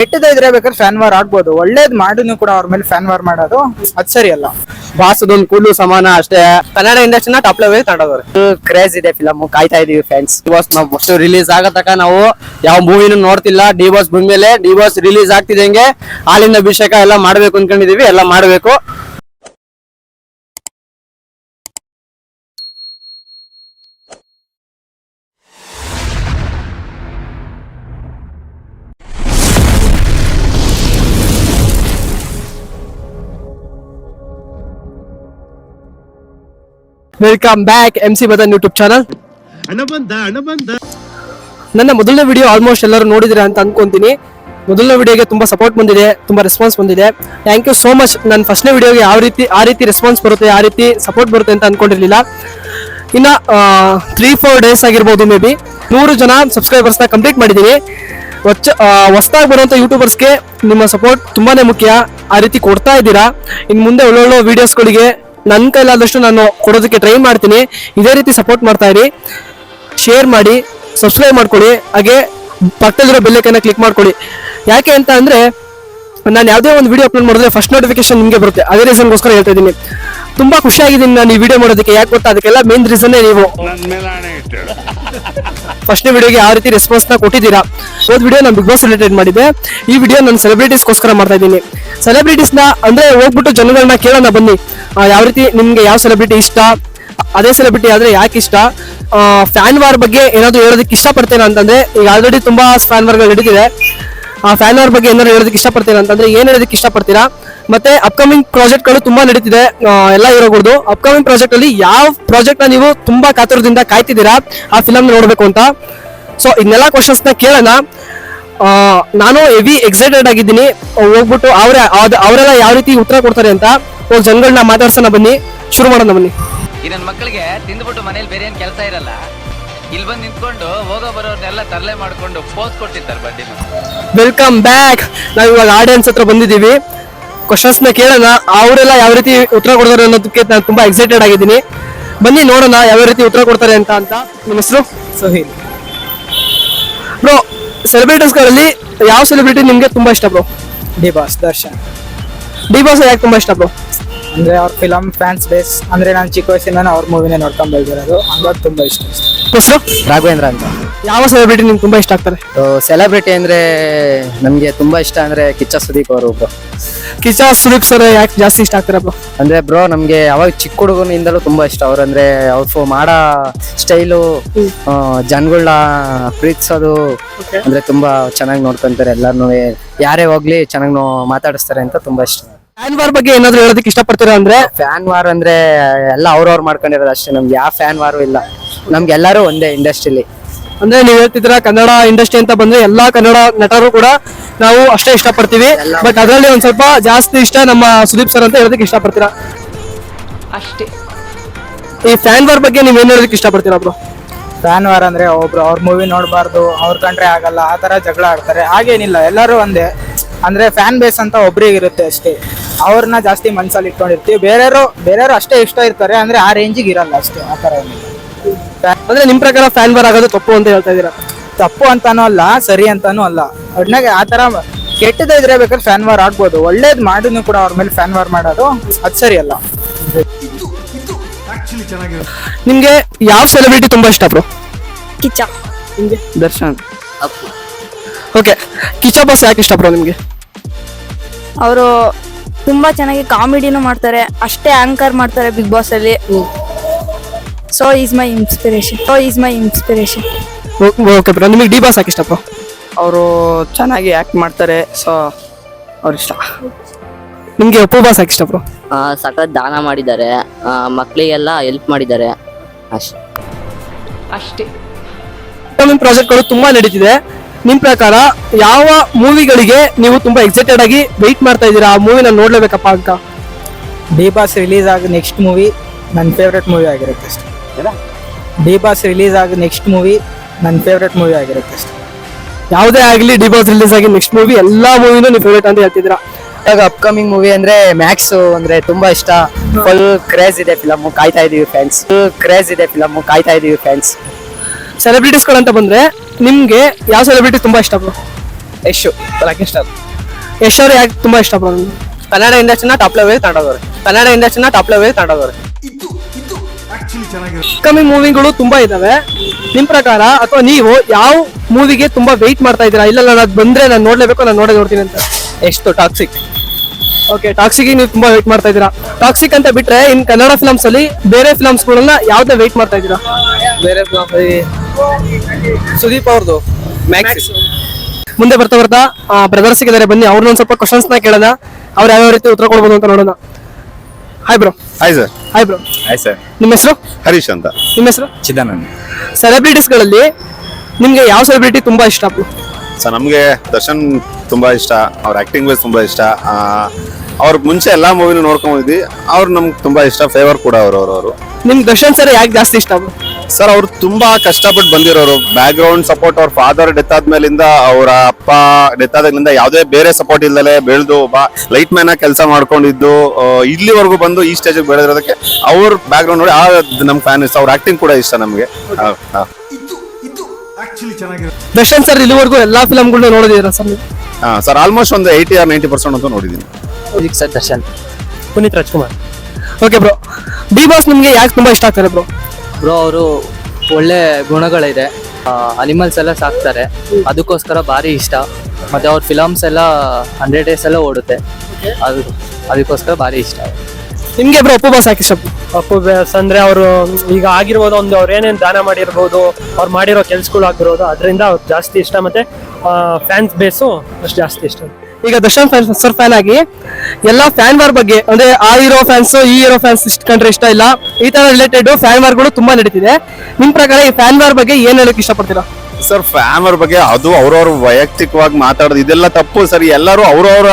ಕೆಟ್ಟದ ಇದ್ರೆ ಬೇಕಾದ್ರೆ fan war ಆಗ್ಬೋದು. ಒಳ್ಳೇದ್ ಮಾಡಿನೂ ಕೂಡ ಅವ್ರ ಮೇಲೆ ಫ್ಯಾನ್ ವಾರ್ ಮಾಡೋದು ಅದ್ ಸರಿ ಅಲ್ಲ. ಭಾಸದೊಂದು ಕೂಲು ಸಮಾನ ಅಷ್ಟೇ. ಕನ್ನಡ ಇಂಡಸ್ಟ್ರಿನ ಟಾಪ್ ಲೆವೆಲ್ ತಗೊಂಡವ್ರೆ ಕ್ರೇಜ್ ಇದೆ ಫಿಲಮ್ ಕಾಯ್ತಾ ಇದೀವಿ ಫ್ಯಾನ್ಸ್ ಡಿವೋರ್ಸ್ ನಾವು ಫಸ್ಟ್ ರಿಲೀಸ್ ಆಗೋ ತನಕ ನಾವು ಯಾವ ಮೂವಿನೂ ನೋಡ್ತಿಲ್ಲ. ಡಿವೋರ್ಸ್ ಬಂದ್ಮೇಲೆ ಡಿವೋರ್ಸ್ ರಿಲೀಸ್ ಆಗ್ತಿದಂಗೆ ಹಾಲಿನ ಅಭಿಷೇಕ ಎಲ್ಲ ಮಾಡ್ಬೇಕು ಅನ್ಕೊಂಡಿದೀವಿ. ಎಲ್ಲ ಮಾಡ್ಬೇಕು. Welcome back M C Badan YouTube channel ನನ್ನ ಮೊದಲನೇ ವಿಡಿಯೋ ಆಲ್ಮೋಸ್ಟ್ ಎಲ್ಲರೂ ನೋಡಿದ್ರೆ ಅಂತ ಅನ್ಕೊಂತೀನಿ. ಮೊದಲನೇ ವಿಡಿಯೋಗೆ ತುಂಬಾ ಸಪೋರ್ಟ್ ಬಂದಿದೆ ತುಂಬಾ ರೆಸ್ಪಾನ್ಸ್ ಬಂದಿದೆ. ಥ್ಯಾಂಕ್ ಯು ಸೋ ಮಚ್ ನನ್ನ ಫಸ್ಟ್ನೇ ವಿಡಿಯೋಗೆ ಯಾವ ರೀತಿ ಆ ರೀತಿ ರೆಸ್ಪಾನ್ಸ್ ಬರುತ್ತೆ ಆ ರೀತಿ ಸಪೋರ್ಟ್ ಬರುತ್ತೆ ಅಂತ ಅನ್ಕೊಂಡಿರ್ಲಿಲ್ಲ. ಇನ್ನ ತ್ರೀ ಫೋರ್ ಡೇಸ್ ಆಗಿರ್ಬೋದು ಮೇ ಬಿ ನೂರು ಜನ ಸಬ್ಸ್ಕ್ರೈಬರ್ಸ್ನ ಕಂಪ್ಲೀಟ್ ಮಾಡಿದ್ದೀನಿ ಹೊಚ್ಚ ಹೊಸದಾಗಿ ಬರುವಂಥ ಯೂಟ್ಯೂಬರ್ಸ್ಗೆ ನಿಮ್ಮ ಸಪೋರ್ಟ್ ತುಂಬಾನೇ ಮುಖ್ಯ. ಆ ರೀತಿ ಕೊಡ್ತಾ ಇದ್ದೀರಾ. ಇನ್ನು ಮುಂದೆ ಒಳ್ಳೊಳ್ಳೆ ವಿಡಿಯೋಸ್ಗಳಿಗೆ ನನ್ನ ಕೈಲಾದಷ್ಟು ನಾನು ಕೊಡೋದಕ್ಕೆ ಟ್ರೈ ಮಾಡ್ತೀನಿ. ಇದೇ ರೀತಿ ಸಪೋರ್ಟ್ ಮಾಡ್ತಾ ಇರಿ. ಶೇರ್ ಮಾಡಿ ಸಬ್ಸ್ಕ್ರೈಬ್ ಮಾಡ್ಕೊಳ್ಳಿ. ಹಾಗೆ ಪಕ್ಕದಲ್ಲಿರೋ ಬೆಲ್ಲೈಕನ್ನ ಕ್ಲಿಕ್ ಮಾಡ್ಕೊಳ್ಳಿ. ಯಾಕೆ ಅಂತ ಅಂದರೆ, ನಾನು ಯಾವುದೇ ಒಂದು ವಿಡಿಯೋ ಅಪ್ಲೋಡ್ ಮಾಡಿದ್ರೆ ಫಸ್ಟ್ ನೋಟಿಫಿಕೇಶನ್ ನಿಮಗೆ ಬರುತ್ತೆ. ಅದೇ ರೀಸನ್ಗೋಸ್ಕರ ಹೇಳ್ತಾ ಇದ್ದೀನಿ. ತುಂಬ ಖುಷಿಯಾಗಿದ್ದೀನಿ ನಾನು ಈ ವಿಡಿಯೋ ಮಾಡೋದಕ್ಕೆ. ಯಾಕೆ ಗೊತ್ತಾ? ಅದಕ್ಕೆಲ್ಲ ಮೇನ್ ರೀಸನ್ನೇ ನೀವು. ನನ್ ಮೇಲೆ ಆಣೆ ಇಟ್ಟು ಫಸ್ಟ್ ವಿಡಿಯೋಗೆ ಯಾವ ರೀತಿ ರೆಸ್ಪಾನ್ಸ್ನ ಕೊಟ್ಟಿದ್ದೀರಾ? ಹೋದ್ ವಿಡಿಯೋ ನಾನು ಬಿಗ್ ಬಾಸ್ ರಿಲೇಟೆಡ್ ಮಾಡಿದೆ ಈ ವಿಡಿಯೋ ನಾನು ಸೆಲೆಬ್ರಿಟೀಸ್ಗೋಸ್ಕರ ಮಾಡ್ತಾ ಇದ್ದೀನಿ. ಸೆಲೆಬ್ರಿಟೀಸ್ನ ಅಂದ್ರೆ ಹೋಗ್ಬಿಟ್ಟು ಜನಗಳನ್ನ ಕೇಳೋಣ ಬನ್ನಿ. ಯಾವ ರೀತಿ ನಿಮ್ಗೆ ಯಾವ ಸೆಲೆಬ್ರಿಟಿ ಇಷ್ಟ? ಅದೇ ಸೆಲೆಬ್ರಿಟಿ ಆದ್ರೆ ಯಾಕೆ ಇಷ್ಟ? ಫ್ಯಾನ್ ವಾರ್ ಬಗ್ಗೆ ಏನಾದ್ರು ಹೇಳೋದಕ್ಕೆ ಇಷ್ಟಪಡ್ತೇನೆ ಅಂತಂದ್ರೆ, ಈಗ ಆಲ್ರೆಡಿ ತುಂಬಾ ಫ್ಯಾನ್ ವಾರ್ಗಳು ನಡೀತಿದೆ. ಆ ಫ್ಯಾನ್ ವಾರ್ ಬಗ್ಗೆ ಏನಾದ್ರು ಹೇಳೋದಕ್ಕೆ ಇಷ್ಟಪಡ್ತೀರಾ ಅಂತಂದ್ರೆ, ಏನ್ ಹೇಳೋದಕ್ಕೆ ಇಷ್ಟಪಡ್ತೀರಾ? ಮತ್ತೆ ಅಪ್ಕಮಿಂಗ್ ಪ್ರಾಜೆಕ್ಟ್ಗಳು ತುಂಬಾ ನಡೀತಿದೆ. ಎಲ್ಲ ಹೀರೋಗಳದ್ದು ಅಪ್ಕಮಿಂಗ್ ಪ್ರಾಜೆಕ್ಟ್ ಅಲ್ಲಿ ಯಾವ ಪ್ರಾಜೆಕ್ಟ್ನ ನೀವು ತುಂಬಾ ಕಾತುರದಿಂದ ಕಾಯ್ತಿದ್ದೀರಾ? ಆ ಫಿಲಮ್ ನೋಡ್ಬೇಕು ಅಂತ. ಸೊ ಇದನ್ನೆಲ್ಲ ಕ್ವಶನ್ಸ್ನ ಕೇಳೋಣ. ನಾನು ಹೆವಿ ಎಕ್ಸೈಟೆಡ್ ಆಗಿದ್ದೀನಿ. ಹೋಗ್ಬಿಟ್ಟು ಅವ್ರೆ ಅವರೆಲ್ಲ ಯಾವ ರೀತಿ ಉತ್ತರ ಕೊಡ್ತಾರೆ ಅಂತ ಹೋಗಿ ಜನಗಳನ್ನ ಮಾತಾಡ್ಸೋಣ ಬನ್ನಿ. ಶುರು ಮಾಡೋಣ ಬನ್ನಿ. ಈ ನನ್ನ ಮಕ್ಕಳಿಗೆ ತಿಂದ್ಬಿಟ್ಟು ಮನೇಲಿ ಬೇರೆ ಏನ್ ಕೆಲಸ ಇರಲ್ಲ? ಇಲ್ಲಿ ಬಂದು ನಿಂತ್ಕೊಂಡು ಹೋಗೋ ಬರೋರ್ನೆಲ್ಲ ತರಲೆ ಮಾಡ್ಕೊಂಡು ಪೋಸ್ ಕೊಟ್ಟಿರ್ತಾರೆ ಬಡ್ಡಿ ವೆಲ್ಕಮ್ ಬ್ಯಾಕ್ ನಾವು ಇವಾಗ ಆಡಿಯನ್ಸ್ ಹತ್ರ ಬಂದಿದ್ದೀವಿ. ಕ್ವಶನ್ಸ್ನ ಕೇಳೋಣ. ಅವರೆಲ್ಲ ಯಾವ ರೀತಿ ಉತ್ತರ ಕೊಡ್ತಾರೆ ಅನ್ನೋದಕ್ಕೆ ನಾನು ತುಂಬಾ ಎಕ್ಸೈಟೆಡ್ ಆಗಿದ್ದೀನಿ. ಬನ್ನಿ ನೋಡೋಣ ಯಾವ ರೀತಿ ಉತ್ತರ ಕೊಡ್ತಾರೆ ಅಂತ ಅಂತ. ನಿಮ್ಮ ಹೆಸರು? ಸುಹೀಲ್. ಬ್ರೋ ಸೆಲೆಬ್ರಿಟೀಸ್ಗಳಲ್ಲಿ ಯಾವ ಸೆಲೆಬ್ರಿಟಿ ನಿಮ್ಗೆ ತುಂಬಾ ಇಷ್ಟ bro D boss Darshan. D boss ಯಾಕೆ ತುಂಬಾ ಇಷ್ಟ ಬ್ರೋ ಅಂದ್ರೆ ಅವ್ರ ಫಿಲಮ್ ಫ್ಯಾನ್ಸ್ ಬೇಸ್ ಅಂದ್ರೆ ನಾನು ಚಿಕ್ಕ ವಯಸ್ಸಿಂದ ಅವ್ರ ಮೂವಿನೇ ನೋಡ್ಕೊಂಡ್ ಬೆಳೆದಿರೋದು. ಹಂಗಾಗಿ ತುಂಬಾ ಇಷ್ಟ. ಹೆಸರು ರಾಘವೇಂದ್ರ ಅಂತ. ಯಾವ ಸೆಲೆಬ್ರಿಟಿ ನಿಮ್ಗೆ ತುಂಬಾ ಇಷ್ಟ ಆಗ್ತಾರೆ? ಸೆಲೆಬ್ರಿಟಿ ಅಂದ್ರೆ ನಮ್ಗೆ ತುಂಬಾ ಇಷ್ಟ ಅಂದ್ರೆ ಕಿಚ್ಚ ಸುದೀಪ್ ಅವರು ಒಬ್ರು. ಕಿಚ್ಚ ಸುದೀಪ್ ಸರ್ ಯಾಕೆ ಜಾಸ್ತಿ ಇಷ್ಟ ಆಗ್ತಾರೆ ಬ್ರೋ ಅಂದ್ರೆ ಬ್ರೋ ನಮ್ಗೆ ಯಾವಾಗ ಚಿಕ್ಕ ಹುಡುಗನಿಂದಲೂ ತುಂಬಾ ಇಷ್ಟ. ಅವ್ರಂದ್ರೆ ಅವ್ರು ಮಾಡೋ ಸ್ಟೈಲು ಜನಗಳನ್ನ ಪ್ರೀತಿಸೋದು ಅಂದ್ರೆ ತುಂಬಾ ಚೆನ್ನಾಗಿ ನೋಡ್ಕೊಂತಾರೆ ಎಲ್ಲಾರ್ನು. ಯಾರೇ ಹೋಗ್ಲಿ ಚೆನ್ನಾಗಿ ಮಾತಾಡಿಸ್ತಾರೆ ಅಂತ ತುಂಬಾ ಇಷ್ಟ. ಫ್ಯಾನ್ ವಾರ್ ಬಗ್ಗೆ ಏನಾದ್ರು ಹೇಳೋದಕ್ಕೆ ಇಷ್ಟಪಡ್ತೀರಾ ಅಂದ್ರೆ? ಫ್ಯಾನ್ ವಾರ್ ಅಂದ್ರೆ ಎಲ್ಲ ಅವ್ರವ್ರು ಮಾಡ್ಕೊಂಡಿರೋದು ಅಷ್ಟೇ. ನಮ್ಗೆ ಯಾವ ಫ್ಯಾನ್ ವಾರು ಇಲ್ಲ. ನಮ್ಗೆ ಎಲ್ಲರೂ ಒಂದೇ ಇಂಡಸ್ಟ್ರಿಲಿ. ಅಂದ್ರೆ ನೀವ್ ಹೇಳ್ತಿದ್ರ ಕನ್ನಡ ಇಂಡಸ್ಟ್ರಿ ಅಂತ ಬಂದ್ರೆ ಎಲ್ಲಾ ಕನ್ನಡ ನಟರು ಕೂಡ ನಾವು ಅಷ್ಟೇ ಇಷ್ಟಪಡ್ತೀವಿ. ಬಟ್ ಅದರಲ್ಲಿ ಒಂದ್ ಸ್ವಲ್ಪ ಜಾಸ್ತಿ ಇಷ್ಟ ನಮ್ಮ ಸುದೀಪ್ ಸರ್ ಅಂತ ಹೇಳೋದಕ್ಕೆ ಇಷ್ಟಪಡ್ತೀರಾ? ಅಷ್ಟೇ. ಈ ಫ್ಯಾನ್ ವಾರ್ ಬಗ್ಗೆ ನೀವ್ ಏನ್ ಹೇಳೋದಕ್ಕೆ ಇಷ್ಟಪಡ್ತೀರಾ ಬ್ರೋ ಫ್ಯಾನ್ ವಾರ್ ಅಂದ್ರೆ ಒಬ್ರು ಅವ್ರ ಮೂವಿ ನೋಡಬಾರ್ದು ಅವ್ರ ಕಂಡ್ರೆ ಆಗಲ್ಲ ಆ ತರ ಜಗಳ ಆಡ್ತಾರೆ. ಹಾಗೇನಿಲ್ಲ ಎಲ್ಲರೂ ಒಂದೇ. ಅಂದ್ರೆ ಫ್ಯಾನ್ ಬೇಸ್ ಅಂತ ಒಬ್ರಿಗೆ ಇರುತ್ತೆ ಅಷ್ಟೇ. ಅವ್ರನ್ನ ಜಾಸ್ತಿ ಮನ್ಸಲ್ಲಿ ಇಟ್ಕೊಂಡಿರ್ತೀವಿ. ಬೇರೆಯವರು ಬೇರೆಯವರು ಅಷ್ಟೇ ಇಷ್ಟ ಇರ್ತಾರೆ ಅಂದ್ರೆ ಆ ರೇಂಜಿಗೆ ಇರಲ್ಲ ಅಷ್ಟೇ ಆ ತರ ಏನಿಲ್ಲ. ಅಂದ್ರೆ ನಿಮ್ ಪ್ರಕಾರ ಫ್ಯಾನ್ ವಾರ್ ಆಗೋದು ತಪ್ಪು ಅಂತ ಹೇಳ್ತಾ ಇದೀರಾ ತಪ್ಪು ಅಂತಾನೂ ಅಲ್ಲ ಸರಿ ಅಂತಾನೂ ಅಲ್ಲ. ಒಟ್ನಾಗೆ ಆ ತರ ಕೆಟ್ಟದ ಇದ್ರೆ ಬೇಕಾದ್ರೆ ಫ್ಯಾನ್ ವಾರ್ ಆಗ್ಬೋದು. ಒಳ್ಳೇದ್ ಮಾಡಿದ್ನು ಕೂಡ ಅವ್ರ ಮೇಲೆ ಫ್ಯಾನ್ ವಾರ್ ಮಾಡೋದು ಅದ್ ಸರಿ ಅಲ್ಲ. ನಿಮ್ಗೆ ಯಾವ ಸೆಲೆಬ್ರಿಟಿ ತುಂಬಾ ಇಷ್ಟ ಬ್ರೋ ಕಿಚ್ಚ. ನಿಮ್ಗೆ? ದರ್ಶನ್. ಓಕೆ ಕಿಚ್ಚ ಬಸ್ ಯಾಕೆ ಇಷ್ಟ ಬ್ರೋ ನಿಮ್ಗೆ? ಅವರು ತುಂಬಾ ಚೆನ್ನಾಗಿ ಕಾಮಿಡಿನೂ ಮಾಡ್ತಾರೆ. ಅಷ್ಟೇ ಆಂಕರ್ ಮಾಡ್ತಾರೆ ಬಿಗ್ ಬಾಸ್ ಅಲ್ಲಿ. So is my inspiration so is my inspiration okay bro ನಿಮಗೆ ಡಿ ಬಾಸ್ ಯಾಕೆ ಇಷ್ಟಪ್ಪ ಅವರು ಚೆನ್ನಾಗಿ ಆ್ಯಕ್ಟ್ ಮಾಡ್ತಾರೆ ಸೊ ಅವ್ರ ಇಷ್ಟ. ನಿಮಗೆ ಅಪ್ಪು ಬಾಸ್ ಯಾಕೆ ಇಷ್ಟ ಬ್ರೋ ಸಖತ್ ದಾನ ಮಾಡಿದ್ದಾರೆ. ಮಕ್ಕಳಿಗೆಲ್ಲ ಹೆಲ್ಪ್ ಮಾಡಿದ್ದಾರೆ. ಅಷ್ಟೆ. ಅಷ್ಟೇ. ನಿಮ್ಮ ಪ್ರಾಜೆಕ್ಟ್ಗಳು ತುಂಬ ನಡೀತಿದೆ. ನಿಮ್ಮ ಪ್ರಕಾರ ಯಾವ ಮೂವಿಗಳಿಗೆ ನೀವು ತುಂಬ ಎಕ್ಸೈಟೆಡ್ ಆಗಿ ವೆಯ್ಟ್ ಮಾಡ್ತಾ ಇದ್ದೀರಾ? ಆ ಮೂವಿನ ನೋಡಲೇಬೇಕಪ್ಪ ಅಂತ. ಡಿ ಬಾಸ್ ರಿಲೀಸ್ ಆಗಿ ನೆಕ್ಸ್ಟ್ ಮೂವಿ ನನ್ನ ಫೇವ್ರೆಟ್ ಮೂವಿ ಆಗಿರುತ್ತೆ ಅಷ್ಟೇ. ಡಿ ಬಾಸ್ ರಿಲೀಸ್ ಆಗಿ ನೆಕ್ಸ್ಟ್ ಮೂವಿ ನನ್ನ ಫೇವ್ರೆಟ್ ಮೂವಿ ಆಗಿರುತ್ತೆ ಅಷ್ಟೇ. ಯಾವುದೇ ಆಗಲಿ ಡಿ ಬಾಸ್ ರಿಲೀಸ್ ಆಗಿ ನೆಕ್ಸ್ಟ್ ಮೂವಿ ಎಲ್ಲ ಮೂವಿನೂ ನೀವು ಫೇವ್ರೇಟ್ ಅಂತ ಹೇಳ್ತಿದ್ದೀರಾ? ಇವಾಗ ಅಪ್ಕಮಿಂಗ್ ಮೂವಿ ಅಂದ್ರೆ ಮ್ಯಾಕ್ಸ್ ಅಂದ್ರೆ ತುಂಬಾ ಇಷ್ಟ. ಫುಲ್ ಕ್ರೇಜ್ ಇದೆ ಫಿಲಮ್ ಕಾಯ್ತಾ ಇದೀವಿ ಫ್ಯಾನ್ಸ್ ಫುಲ್ ಕ್ರೇಜ್ ಇದೆ ಫಿಲಮ್ ಕಾಯ್ತಾ ಇದೀವಿ ಫ್ಯಾನ್ಸ್ ಅಂತ ಬಂದ್ರೆ ನಿಮ್ಗೆ ಯಾವ ಸೆಲೆಬ್ರಿಟಿ ತುಂಬಾ ಇಷ್ಟ ಬ್ರೋ ಯಶು ರಾಕೇಶ್ ಸ್ಟಾರ್ ಯಶ್ ಅವ್ರು ಯಾಕೆ ತುಂಬಾ ಇಷ್ಟ ಬ್ರೋ ಕನ್ನಡ ಇಂಡಸ್ಟ್ರಿನ ಟಾಪ್ ಲೆವೆಲ್ ತಗೊಂಡೋಗವ್ರೆ ಕನ್ನಡ ಇಂಡಸ್ಟ್ರಿನ ಟಾಪ್ ಲೆವೆಲ್ ತಗೊಂಡೋಗವ್ರೆ ಕಮಿಂಗ್ ಮೂವಿಗಳು ತುಂಬಾ ಇದಾವೆ. ನಿಮ್ ಪ್ರಕಾರ ಅಥವಾ ನೀವು ಯಾವ ಮೂವಿಗೆ ತುಂಬಾ ವೆಯ್ಟ್ ಮಾಡ್ತಾ ಇದ್ದೀರಾ? ಇಲ್ಲ ನಾನು ಅದು ಬಂದ್ರೆ ನಾನು ನೋಡ್ಲೇಬೇಕು ನಾನು ನೋಡೇ ನೋಡ್ತೀನಿ ಅಂತ. ಎಷ್ಟು ಟಾಕ್ಸಿಕ್ ಓಕೆ ಟಾಕ್ಸಿಕ್ ನೀವು ತುಂಬಾ ವೆಯ್ಟ್ ಮಾಡ್ತಾ ಇದ್ದೀರಾ. ಟಾಕ್ಸಿಕ್ ಅಂತ ಬಿಟ್ರೆ ಇನ್ ಕನ್ನಡ ಫಿಲಮ್ಸ್ ಅಲ್ಲಿ ಬೇರೆ ಫಿಲಮ್ಸ್ ಗಳನ್ನ ಯಾವ್ದೇ ವೆಯ್ಟ್ ಮಾಡ್ತಾ ಇದ್ದೀರಾ? ಬೇರೆ ಸುದೀಪ್ ಅವ್ರದ್ದು ಮ್ಯಾಕ್ಸ್ ಮುಂದೆ ಬರ್ತಾ ಬರ್ತಾ ಬ್ರದರ್ಸ್ ಇದ್ದಾರೆ ಬನ್ನಿ. ಅವ್ರನ್ನ ಒಂದ್ ಸ್ವಲ್ಪ ಕ್ವಶನ್ಸ್ನ ಕೇಳೋಣ. ಅವ್ರು ಯಾವ ರೀತಿ ಉತ್ತರ ಕೊಡ್ಬೋದು ಅಂತ ನೋಡೋಣ. Hi bro hi sir hi bro hi sir ನಿಮ್ಮ ಹೆಸರು? ಹರೀಶ್ ಅಂತ. ನಿಮ್ಮ ಹೆಸರು? ಚಿದಾನಂದ್. ಸೆಲೆಬ್ರಿಟೀಸ್ಗಳಲ್ಲಿ ನಿಮ್ಗೆ ಯಾವ ಸೆಲೆಬ್ರಿಟಿ ತುಂಬಾ ಇಷ್ಟ ಸರ್ ನಮಗೆ ದರ್ಶನ್ ತುಂಬಾ ಇಷ್ಟ ಅವ್ರ ಆ್ಯಕ್ಟಿಂಗ್ ವೈಸ್ ತುಂಬಾ ಇಷ್ಟ ಅವ್ರ ಮುಂಚೆ ಎಲ್ಲಾ ಮೂವಿನೂ ನೋಡ್ಕೊಂಡಿದ್ವಿ ಅವ್ರು ನಮ್ಗೆ ತುಂಬಾ ಇಷ್ಟ ಫೇವರ್ ಕೂಡ ಅವರು ಅವರು ನಿಮ್ಗೆ ದರ್ಶನ್ ಸರ್ ಯಾಕೆ ಜಾಸ್ತಿ ಇಷ್ಟ ಸರ್ ಅವ್ರು ತುಂಬಾ ಕಷ್ಟಪಟ್ಟು ಬಂದಿರೋರು. ಬ್ಯಾಕ್ ಗ್ರೌಂಡ್ ಸಪೋರ್ಟ್ ಅವ್ರ ಫಾದರ್ ಡೆತ್ ಆದ್ಮೇಲಿಂದ ಅವರ ಅಪ್ಪ ಡೆತ್ ಆದಾಗ್ಲಿಂದ ಯಾವುದೇ ಬೇರೆ ಸಪೋರ್ಟ್ ಇಲ್ದಲೆ ಬೆಳೆದು ಒಬ್ಬ ಲೈಟ್ ಮ್ಯಾನ್ ಆಗಿ ಕೆಲಸ ಮಾಡ್ಕೊಂಡಿದ್ದು ಆ, ಇಲ್ಲಿವರೆಗೂ ಬಂದು ಈ ಸ್ಟೇಜ್ ಬೆಳೆದಿರೋದಕ್ಕೆ ಅವ್ರ ಬ್ಯಾಕ್ ಗ್ರೌಂಡ್ ನೋಡಿ ಆ ನಮ್ ಫ್ಯಾನ್ ಇಷ್ಟ. ಅವ್ರ ಆಕ್ಟಿಂಗ್ ಕೂಡ ಇಷ್ಟ ನಮಗೆ. ದರ್ಶನ್ ಸರ್ ಇಲ್ಲಿವರೆಗೂ ಎಲ್ಲಾ ಫಿಲಮ್ಗಳನ್ನ ನೋಡಿದೀರಾ ಸರ್ ನೀವು? ಸರ್ ಆಲ್ಮೋಸ್ಟ್ ಒಂದು ಏಯ್ಟಿ ಆರ್ ನೈಂಟಿ ಪರ್ಸೆಂಟ್ ಅಂತ ನೋಡಿದ್ದೀನಿ. Sir Darshan. Puneeth Rajkumar. Okay bro B boss ನಿಮಗೆ ಯಾಕೆ ತುಂಬಾ ಇಷ್ಟ ಆಗ್ತಾರೆ ಬ್ರೋ ಬ್ರೋ ಅವರು ಒಳ್ಳೆ ಗುಣಗಳಿದೆ. ಅನಿಮಲ್ಸ್ ಎಲ್ಲ ಸಾಕ್ತಾರೆ. ಅದಕ್ಕೋಸ್ಕರ ಭಾರಿ ಇಷ್ಟ. ಮತ್ತೆ ಅವ್ರ ಫಿಲಮ್ಸ್ ಎಲ್ಲ ಹಂಡ್ರೆಡ್ ಡೇಸ್ ಎಲ್ಲ ಓಡುತ್ತೆ. ಅದು ಅದಕ್ಕೋಸ್ಕರ ಭಾರಿ ಇಷ್ಟ. ನಿಮ್ಗೆ ಬ್ರೋ ಅಪ್ಪು ಬಾಸ್ ಹಾಕಿ ಇಷ್ಟ? ಅಪ್ಪು ಬಾಸ್ ಅಂದ್ರೆ ಅವರು ಈಗ ಆಗಿರ್ಬೋದು ಒಂದು ಅವ್ರು ಏನೇನು ದಾನ ಮಾಡಿರ್ಬೋದು ಅವ್ರು ಮಾಡಿರೋ ಕೆಲ್ಸಗಳು ಆಗಿರೋದು ಅದರಿಂದ ಅವ್ರು ಜಾಸ್ತಿ ಇಷ್ಟ. ಮತ್ತೆ ಫ್ಯಾನ್ಸ್ ಬೇಸು ಅಷ್ಟು ಜಾಸ್ತಿ ಇಷ್ಟ. ಈಗ ದರ್ಶನ್ ಫ್ಯಾನ್ ಸರ್ ಫ್ಯಾನ್ ಆಗಿ ಎಲ್ಲ ಫ್ಯಾನ್ ವಾರ್ ಬಗ್ಗೆ ಅಂದ್ರೆ ಆ ಹೀರೋ ಫ್ಯಾನ್ಸ್ ಈ ಹೀರೋ ಫ್ಯಾನ್ಸ್ ಇಷ್ಟ ಕಂಡ್ರೆ ಇಷ್ಟ ಇಲ್ಲ. ಈ ತರ ರಿಲೇಟೆಡ್ ಫ್ಯಾನ್ ವಾರ್ಗಳು ತುಂಬಾ ನಡೀತಿದೆ. ನಿಮ್ ಪ್ರಕಾರ ಈ ಫ್ಯಾನ್ ವಾರ್ ಬಗ್ಗೆ ಏನ್ ಹೇಳಕ್ ಇಷ್ಟಪಡ್ತೀರಾ? ಸರ್ ಫ್ಯಾಮರ್ ಬಗ್ಗೆ ಅದು ಅವ್ರವ್ರ ವೈಯಕ್ತಿಕವಾಗಿ ಮಾತಾಡೋದು, ಇದೆಲ್ಲ ತಪ್ಪು ಸರ್. ಎಲ್ಲರೂ ಅವ್ರವ್ರ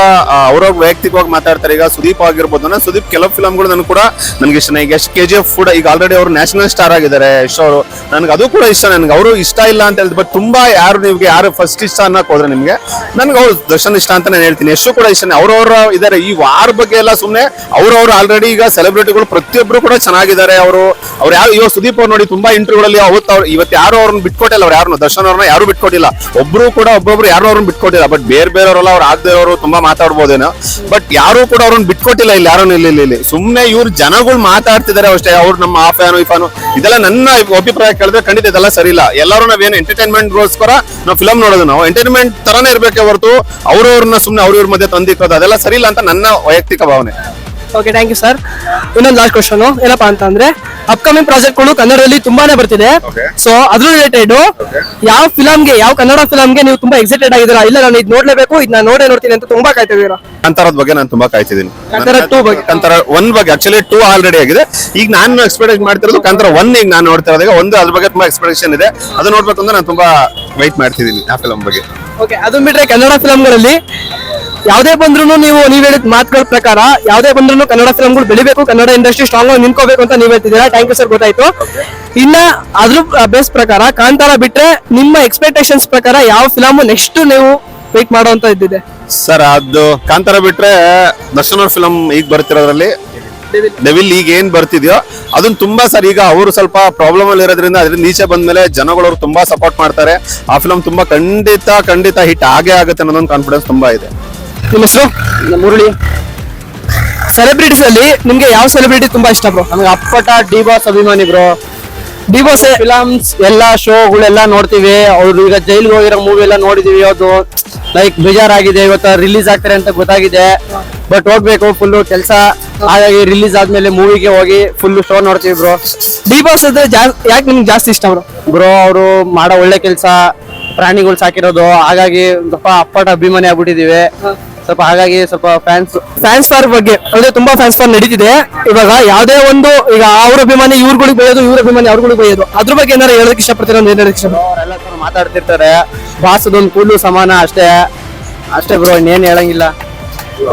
ಅವ್ರವ್ರ ವೈಯಕ್ತಿಕವಾಗಿ ಮಾತಾಡ್ತಾರೆ. ಈಗ ಸುದೀಪ್ ಆಗಿರ್ಬೋದು, ಅಂದ್ರೆ ಸುದೀಪ್ ಕೆಲವು ಫಿಲಮ್ಗಳು ನನಗೆ ಕೂಡ ನನಗೆ ಇಷ್ಟ. ಈಗ ಎಷ್ಟು ಕೆ ಜಿ ಎಫ್ ಕೂಡ ಈಗ ಆಲ್ರೆಡಿ ಅವರು ನ್ಯಾಷನಲ್ ಸ್ಟಾರ್ ಆಗಿದ್ದಾರೆ, ಯಶ್ ಅವರು. ನನಗೆ ಅದು ಕೂಡ ಇಷ್ಟ. ನನಗೆ ಅವರು ಇಷ್ಟ ಇಲ್ಲ ಅಂತ ಹೇಳಿದ್ರು ಬಟ್ ತುಂಬಾ ಯಾರು ನಿಮಗೆ ಯಾರು ಫಸ್ಟ್ ಇಷ್ಟ ಅನ್ನಕ್ ಹೋದ್ರೆ ನಿಮ್ಗೆ, ನನಗೆ ಅವ್ರು ದರ್ಶನ್ ಇಷ್ಟ ಅಂತ ನಾನು ಹೇಳ್ತೀನಿ. ಎಷ್ಟು ಕೂಡ ಇಷ್ಟ ಅವ್ರವ್ರ ಇದ್ದಾರೆ ಈ ವಾರ ಬಗ್ಗೆ ಎಲ್ಲ ಸುಮ್ಮನೆ ಅವ್ರವ್ರು ಆಲ್ರೆಡಿ ಈಗ ಸೆಲೆಬ್ರಿಟಿಗಳು ಪ್ರತಿಯೊಬ್ಬರು ಕೂಡ ಚೆನ್ನಾಗಿದ್ದಾರೆ. ಅವರು, ಅವ್ರು ಯಾರು, ಇವಾಗ ಸುದೀಪ್ ಅವ್ರು ನೋಡಿ ತುಂಬಾ ಇಂಟರ್ವ್ಯೂಗಳಲ್ಲಿ ಅವತ್ತು ಅವ್ರು, ಇವತ್ತು ಯಾರು ಅವ್ರನ್ನ ಬಿಟ್ಕೊಟ್ಟಿಲ್ಲ, ಅವ್ರು ಯಾರನ್ನು. ದರ್ಶನ್ ಅವ್ರನ್ನ ಯಾರು ಬಿಟ್ಕೊಟ್ಟಿಲ್ಲ. ಒಬ್ರು ಕೂಡ ಒಬ್ಬೊಬ್ರು ಯಾರು ಅವ್ರನ್ನ ಬಿಟ್ಕೊಟ್ಟಿಲ್ಲ. ಬಟ್ ಬೇರೆ ಬೇರೆಯವರೆಲ್ಲ ಅವ್ರು ಅವರು ತುಂಬಾ ಮಾತಾಡ್ಬೋದೇನೋ. ಬಟ್ ಯಾರು ಕೂಡ ಅವ್ರನ್ನ ಬಿಟ್ಕೊಟ್ಟಿಲ್ಲ ಇಲ್ಲಿ, ಯಾರು ಇಲ್ಲಿ ಇಲ್ಲಿ ಸುಮ್ಮನೆ ಇವ್ರು ಜನಗಳು ಮಾತಾಡ್ತಿದ್ದಾರೆ ಅಷ್ಟೇ. ಅವ್ರು ನಮ್ಮ ಆ ಫ್ಯಾನು ಈ ಫ್ಯಾನು ಇದೆಲ್ಲ ನನ್ನ ಅಭಿಪ್ರಾಯ ಕೇಳಿದ್ರೆ ಖಂಡಿತ ಇದೆಲ್ಲ ಸರಿ ಇಲ್ಲ. ಎಲ್ಲರೂ ನಾವೇನು ಎಂಟರ್ಟೈನ್ಮೆಂಟ್ ಗೋಸ್ಕರ ನಾವು ಫಿಲಮ್ ನೋಡೋದು ನಾವು. ಎಂಟರ್ಟೈನ್ಮೆಂಟ್ ತರಾನೇ ಇರ್ಬೇಕೆ ಹೊರತು ಅವ್ರವ್ರನ್ನ ಸುಮ್ಮನೆ ಅವ್ರವ್ರ ಮಧ್ಯೆ ತಂದಿಕ್ಕೋದು ಅದೆಲ್ಲ ಸರಿ ಇಲ್ಲ ಅಂತ ನನ್ನ ವೈಯಕ್ತಿಕ ಭಾವನೆ. ಓಕೆ ಥ್ಯಾಂಕ್ ಯು ಸರ್ ಇನ್ನೊಂದು ಲಾಸ್ಟ್ ಕ್ವಶನ್ ಏನಪ್ಪಾ ಅಂತ ಅಂದ್ರೆ ಅಪ್ಕಮಿಂಗ್ ಪ್ರಾಜೆಕ್ಟ್ಗಳು ಕನ್ನಡದಲ್ಲಿ ತುಂಬಾನೇ ಬರ್ತಿದೆ. ಸೊ ಅದ್ರ ರಿಲೇಟೆಡ್ ಯಾವ ಫಿಲಮ್ಗೆ ಯಾವ ಕನ್ನಡ ಫಿಲಮ್ಗೆ ನೀವು ತುಂಬಾ ಎಕ್ಸೈಟೆಡ್ ಆಗಿದ್ದೀರಾ? ಇಲ್ಲ ನಾನು ಇದು ನೋಡ್ಲೇಬೇಕು ಇದ್ ನಾನು ನೋಡೇ ನೋಡ್ತೀನಿ ಅಂತ ತುಂಬಾ ಕಾಯ್ತಿದ್ದೀರಾ? ಕಾಂತಾರದ ಬಗ್ಗೆ ನಾನು ತುಂಬಾ ಕಾಯ್ತಿದ್ದೀನಿ. ಕಾಂತಾರ ಟೂ ಬಗ್ಗೆ? ಕಾಂತಾರ ಒನ್ ಬಗ್ಗೆ ಆಕ್ಚುಲಿ ಟೂ ಆಲ್ರೆಡಿ ಆಗಿದೆ. ಈಗ ನಾನು ಎಕ್ಸ್ಪೆಕ್ಟ್ ಮಾಡ್ತಿರೋದು ಕಾಂತಾರ ಒನ್ ಈಗ ನಾನು ನೋಡ್ತಿರೋದಾಗ ಒಂದು ಅದ್ರ ಬಗ್ಗೆ ತುಂಬಾ ಎಕ್ಸ್ಪೆಕ್ಟೇಷನ್ ಇದೆ. ಅದು ನೋಡ್ಬೇಕು ಅಂದ್ರೆ ನಾನು ತುಂಬಾ ವೈಟ್ ಮಾಡ್ತಿದ್ದೀನಿ ಆ ಫಿಲಮ್ ಬಗ್ಗೆ. ಓಕೆ ಅದನ್ನ ಬಿಟ್ರೆ ಕನ್ನಡ ಫಿಲಮ್ಗಳಲ್ಲಿ ಯಾವುದೇ ಬಂದ್ರು ನೀವು ನೀವ್ ಹೇಳಿದ ಮಾತುಗಳ ಪ್ರಕಾರ ಯಾವುದೇ ಬಂದ್ರು ಕನ್ನಡ ಫಿಲಮ್ಗಳು ಬೆಳಿಬೇಕು ಕನ್ನಡ ಇಂಡಸ್ಟ್ರಿ ಸ್ಟ್ರಾಂಗ್ ಆಗಿ ನಿಂತ್ಕೋಬೇಕು ಅಂತ ನೀವ್ ಹೇಳ್ತಿದ್ದೀರಾ? ಥ್ಯಾಂಕ್ ಯು ಸರ್ ಗೊತ್ತಾಯ್ತು. ಇನ್ನ ಅದ್ರ ಬೇಸ್ ಪ್ರಕಾರ ಕಾಂತಾರ ಬಿಟ್ರೆ ನಿಮ್ಮ ಎಕ್ಸ್ಪೆಕ್ಟೇಷನ್ಸ್ ಪ್ರಕಾರ ಯಾವ ಫಿಲಮ್ ನೆಕ್ಸ್ಟ್ ನೀವು ವೇಟ್ ಮಾಡುವಂತ ಇದ್ದಿದೆ? ಸರ್ ಅದು ಕಾಂತಾರ ಬಿಟ್ರೆ ದರ್ಶನ್ ಫಿಲಂ ಫಿಲಮ್ ಈಗ ಬರ್ತಿರೋದ್ರಲ್ಲಿ ಡೆವಿಲ್ ಈಗ ಏನ್ ಬರ್ತಿದ್ಯೋ ಅದನ್ನ ತುಂಬಾ ಸರ್ ಈಗ ಅವರು ಸ್ವಲ್ಪ ಪ್ರಾಬ್ಲಮ್ ಅಲ್ಲಿ ಇರೋದ್ರಿಂದ ಅದರಿಂದ ಈಚೆ ಬಂದ್ಮೇಲೆ ಜನಗಳು ಅವ್ರು ತುಂಬಾ ಸಪೋರ್ಟ್ ಮಾಡ್ತಾರೆ. ಆ ಫಿಲಮ್ ತುಂಬಾ ಖಂಡಿತ ಖಂಡಿತ ಹಿಟ್ ಆಗೇ ಆಗುತ್ತೆ ಅನ್ನೋದೊಂದು ಕಾನ್ಫಿಡೆನ್ಸ್ ತುಂಬಾ ಇದೆ. ನಿಮ್ಮ ಹೆಸರು? ಮುರಳಿ. ಸೆಲೆಬ್ರಿಟೀಸ್ ಅಲ್ಲಿ ನಿಮ್ಗೆ ಯಾವ ಸೆಲೆಬ್ರಿಟಿ ತುಂಬಾ ಇಷ್ಟ ಬ್ರೋ ನಮ್ಗೆ ಅಪ್ಪಟ ಡಿ ಬಾಸ್ ಅಭಿಮಾನಿ ಬ್ರೋ ಡಿ ಬಾಸ್ ಫಿಲಮ್ಸ್ ಎಲ್ಲಾ ಶೋಗಳೆಲ್ಲ ನೋಡ್ತೀವಿ. ಅವ್ರು ಈಗ ಜೈಲ್ಗೆ ಹೋಗಿರೋ ಮೂವಿ ಎಲ್ಲ ನೋಡಿದೀವಿ ಅದು ಲೈಕ್ ಬೇಜಾರಾಗಿದೆ ಇವತ್ತು ರಿಲೀಸ್ ಆಗ್ತಾರೆ ಅಂತ ಗೊತ್ತಾಗಿದೆ. ಬಟ್ ಹೋಗ್ಬೇಕು ಫುಲ್ ಕೆಲಸ. ಹಾಗಾಗಿ ರಿಲೀಸ್ ಆದ್ಮೇಲೆ ಮೂವಿಗೆ ಹೋಗಿ ಫುಲ್ ಶೋ ನೋಡ್ತೀವಿ ಬ್ರೋ ಡಿ ಬಾಸ್ ಅಂದ್ರೆ ಯಾಕೆ ನಿಮ್ಗೆ ಜಾಸ್ತಿ ಇಷ್ಟ ಬ್ರೋ ಬ್ರೋ ಅವರು ಮಾಡೋ ಒಳ್ಳೆ ಕೆಲಸ ಪ್ರಾಣಿಗಳು ಸಾಕಿರೋದು. ಹಾಗಾಗಿ ಸ್ವಲ್ಪ ಅಪ್ಪಟ ಅಭಿಮಾನಿ ಆಗ್ಬಿಟ್ಟಿದೀವಿ. ಸ್ವಲ್ಪ ಹಾಗಾಗಿ ಸ್ವಲ್ಪ ಫ್ಯಾನ್ಸ್ ಫ್ಯಾನ್ಸ್ ಫಾರ್ ಬಗ್ಗೆ ಅಂದ್ರೆ ತುಂಬಾ ಫ್ಯಾನ್ಸ್ ಫಾರ್ ನಡೀತಿದೆ. ಇವಾಗ ಯಾವುದೇ ಒಂದು ಈಗ ಅವ್ರ ಅಭಿಮಾನಿ ಇವ್ರುಗಳಿಗೆ ಬೆಳೆಯೋದು ಇವ್ರ ಅಭಿಮಾನಿ ಅವ್ರಗಳಿಗೆ ಬೆಳೆಯೋದು ಅದ್ರ ಬಗ್ಗೆ ಏನಾರ ಹೇಳೋದಕ್ಕೆ ಇಷ್ಟಪಡ್ತೀರಾ ಅಂತ ಏನಾರ ಇಷ್ಟ ಅವರೆಲ್ಲ ಮಾತಾಡ್ತಿರ್ತಾರೆ. ಭಾಸದೊಂದು ಕೂದಲು ಸಮಾನ ಅಷ್ಟೇ. ಅಷ್ಟೇ ಬ್ರೋ ಇನ್ನೇನು ಹೇಳಂಗಿಲ್ಲ.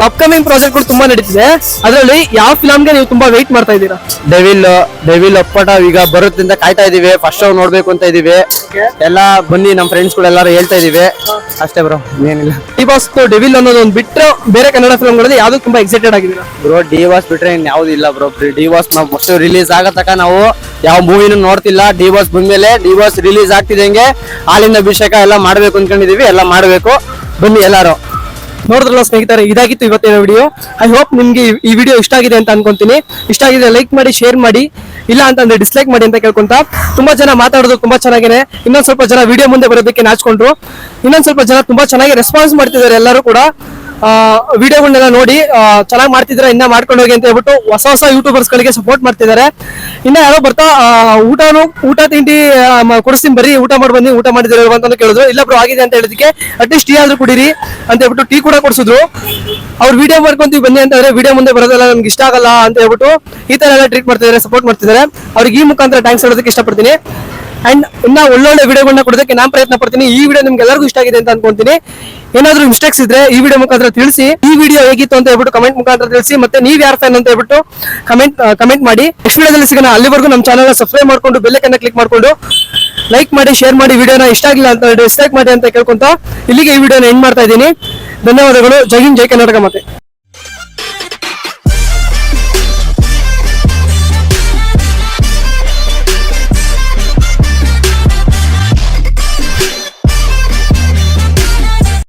ಅಪ್ಕಮಿಂಗ್ ಪ್ರಾಜೆಕ್ಟ್ಗಳು ತುಂಬಾ ನಡೀತಿದೆ. ಅದರಲ್ಲಿ ಯಾವ ಫಿಲಮ್ಗೆ ನೀವು ತುಂಬಾ ವೆಯ್ಟ್ ಮಾಡ್ತಾ ಇದ್ದೀರಾ? ಡೆವಿಲ್ ಡೆವಿಲ್ ಅಪ್ಪಟ ಈಗ ಬರೋದ್ರಿಂದ ಕಾಯ್ತಾ ಇದೀವಿ ಫಸ್ಟ್ ಶೋ ನೋಡ್ಬೇಕು ಅಂತ ಇದೀವಿ ಎಲ್ಲ ಬನ್ನಿ ನಮ್ಮ ಫ್ರೆಂಡ್ಸ್ ಎಲ್ಲಾರು ಹೇಳ್ತಾ ಇದೀವಿ ಅಷ್ಟೇ ಬ್ರೋ ಏನಿಲ್ಲ. ಡಿ ಬಾಸ್ ಡೆವಿಲ್ ಅನ್ನೋದು ಒಂದು ಬಿಟ್ಟರೆ ಬೇರೆ ಕನ್ನಡ ಫಿಲ್ಮ್ಗಳಲ್ಲಿ ಯಾವ್ದು ತುಂಬಾ ಎಕ್ಸೈಟೆಡ್ ಆಗಿದ್ದೀರಾ? ಬ್ರೋ ಡಿ ವಾಸ್ ಬಿಟ್ರೆ ಇನ್ ಯಾವ್ದು ಇಲ್ಲ ಬ್ರೋ ಡಿ ವಾಸ್ ನಾವು ಫಸ್ಟ್ ರಿಲೀಸ್ ಆಗೋ ತಕ ನಾವು ಯಾವ ಮೂವಿನೂ ನೋಡ್ತಿಲ್ಲ. ಡಿ ವಾಸ್ ಬಂದ್ಮೇಲೆ ಡಿ ವಾಸ್ ರಿಲೀಸ್ ಆಗ್ತಿದಂಗೆ ಹಾಲಿನ ಅಭಿಷೇಕ ಎಲ್ಲ ಮಾಡ್ಬೇಕು ಅನ್ಕೊಂಡಿದೀವಿ ಎಲ್ಲ ಮಾಡ್ಬೇಕು. ಬನ್ನಿ ಎಲ್ಲಾರು. ನೋಡಿದ್ರಲ್ಲ ಸ್ನೇಹಿತರೆ, ಇದಾಗಿತ್ತು ಇವತ್ತಿನ ವಿಡಿಯೋ ಐ ಹೋಪ್ ನಿಮ್ಗೆ ಈ- ವಿಡಿಯೋ ಇಷ್ಟ ಆಗಿದೆ ಅಂತ ಅನ್ಕೊಂತೀನಿ. ಇಷ್ಟ ಆಗಿದೆ ಲೈಕ್ ಮಾಡಿ ಶೇರ್ ಮಾಡಿ. ಇಲ್ಲ ಅಂತಂದ್ರೆ ಡಿಸ್ಲೈಕ್ ಮಾಡಿ ಅಂತ ಕೇಳ್ಕೊಂತ. ತುಂಬಾ ಜನ ಮಾತಾಡೋದು ತುಂಬಾ ಚೆನ್ನಾಗಿದೆ ಇನ್ನೊಂದ್ ಸ್ವಲ್ಪ ಜನ ವಿಡಿಯೋ ಮುಂದೆ ಬರೋದಕ್ಕೆ ನಾಚ್ಕೊಂಡ್ರು. ಇನ್ನೊಂದ್ ಸ್ವಲ್ಪ ಜನ ತುಂಬಾ ಚೆನ್ನಾಗಿ ರೆಸ್ಪಾನ್ಸ್ ಮಾಡ್ತಿದ್ದಾರೆ ಎಲ್ಲರೂ ಕೂಡ. ವಿಡಿಯೋಗಳನ್ನೆಲ್ಲ ನೋಡಿ ಚೆನ್ನಾಗಿ ಮಾಡ್ತಿದ್ರೆ ಇನ್ನ ಮಾಡ್ಕೊಂಡು ಹೋಗಿ ಅಂತ ಹೇಳ್ಬಿಟ್ಟು ಹೊಸ ಹೊಸ ಯೂಟ್ಯೂಬರ್ಸ್ ಗಳಿಗೆ ಸಪೋರ್ಟ್ ಮಾಡ್ತಿದ್ದಾರೆ. ಇನ್ನ ಯಾರೋ ಬರ್ತಾ ಊಟನು, ಊಟ ತಿಂಡಿ ಕೊಡಿಸ್ತೀನಿ, ಬರೀ ಊಟ ಮಾಡಿ ಬನ್ನಿ, ಊಟ ಮಾಡಿದಿರೋ ಅಂತ ಕೇಳಿದ್ರು. ಇಲ್ಲ ಬ್ರೋ, ಆಗಿದೆ ಅಂತ ಹೇಳಿದಕ್ಕೆ ಅಟ್ಲೀಸ್ಟ್ ಟೀ ಆದ್ರೂ ಕುಡೀರಿ ಅಂತ ಹೇಳ್ಬಿಟ್ಟು ಟೀ ಕೂಡ ಕೊಡಿಸಿದ್ರು. ಅವ್ರು ವಿಡಿಯೋ ಮಾಡ್ಕೊಂತೀವಿ ಬನ್ನಿ ಅಂತಂದ್ರೆ ವಿಡಿಯೋ ಮುಂದೆ ಬರೋದೆಲ್ಲ ನಮ್ಗೆ ಇಷ್ಟ ಆಗಲ್ಲ ಅಂತ ಹೇಳ್ಬಿಟ್ಟು ಈ ತರ ಎಲ್ಲ ಟ್ರೀಟ್ ಮಾಡ್ತಿದ್ದಾರೆ ಸಪೋರ್ಟ್ ಮಾಡ್ತಿದ್ದಾರೆ. ಅವ್ರಿಗೆ ಈ ಮುಖಾಂತರ ಥ್ಯಾಂಕ್ಸ್ ಹೇಳೋದಕ್ಕೆ ಇಷ್ಟಪಡ್ತೀನಿ. ಅಂಡ್ ಇನ್ನ ಒಳ್ಳೊಳ್ಳೆ ವಿಡಿಯೋಗಳನ್ನ ಕೊಡೋದಕ್ಕೆ ನಾನು ಪ್ರಯತ್ನ ಪಡ್ತೀನಿ. ಈ ವಿಡಿಯೋ ನಿಮ್ಗೆ ಎಲ್ಲರಿಗೂ ಇಷ್ಟ ಆಗಿದೆ ಅಂತ ಅನ್ಕೊಂತೀನಿ. ಏನಾದ್ರೂ ಮಿಸ್ಟೇಕ್ಸ್ ಇದ್ರೆ ಈ ವಿಡಿಯೋ ಮುಖಾಂತರ ತಿಳಿಸಿ. ಈ ವಿಡಿಯೋ ಹೇಗಿತ್ತು ಅಂತ ಹೇಳ್ಬಿಟ್ಟು ಕಮೆಂಟ್ ಮುಖಾಂತರ ತಿಳಿಸಿ. ಮತ್ತೆ ನೀವ್ ಯಾರು ಫ್ಯಾನ್ ಅಂತ ಹೇಳ್ಬಿಟ್ಟು ಕಮೆಂಟ್ ಕಮೆಂಟ್ ಮಾಡಿ. ನೆಕ್ಸ್ಟ್ ವಿಡಿಯೋದಲ್ಲಿ ಸಿಗೋಣ. ಅಲ್ಲಿವರೆಗೂ ನಮ್ಮ ಚಾನಲ್ ಸಬ್ಸ್ಕ್ರೈಬ್ ಮಾಡ್ಕೊಂಡು ಬೆಲ್ಲೈಕನ್ನ ಕ್ಲಿಕ್ ಮಾಡ್ಕೊಂಡು ಲೈಕ್ ಮಾಡಿ ಶೇರ್ ಮಾಡಿ. ವಿಡಿಯೋನ ಇಷ್ಟ ಆಗಿಲ್ಲ ಅಂತ ಡಿಸ್ಲೈಕ್ ಮಾಡಿ ಅಂತ ಕೇಳ್ಕೊಂತ ಇಲ್ಲಿಗೆ ಈ ವಿಡಿಯೋನ ಎಂಡ್ ಮಾಡ್ತಾ ಇದ್ದೀನಿ. ಧನ್ಯವಾದಗಳು. ಜೈ ಹಿಂದ್, ಜೈ ಕರ್ನಾಟಕ ಮತ್ತೆ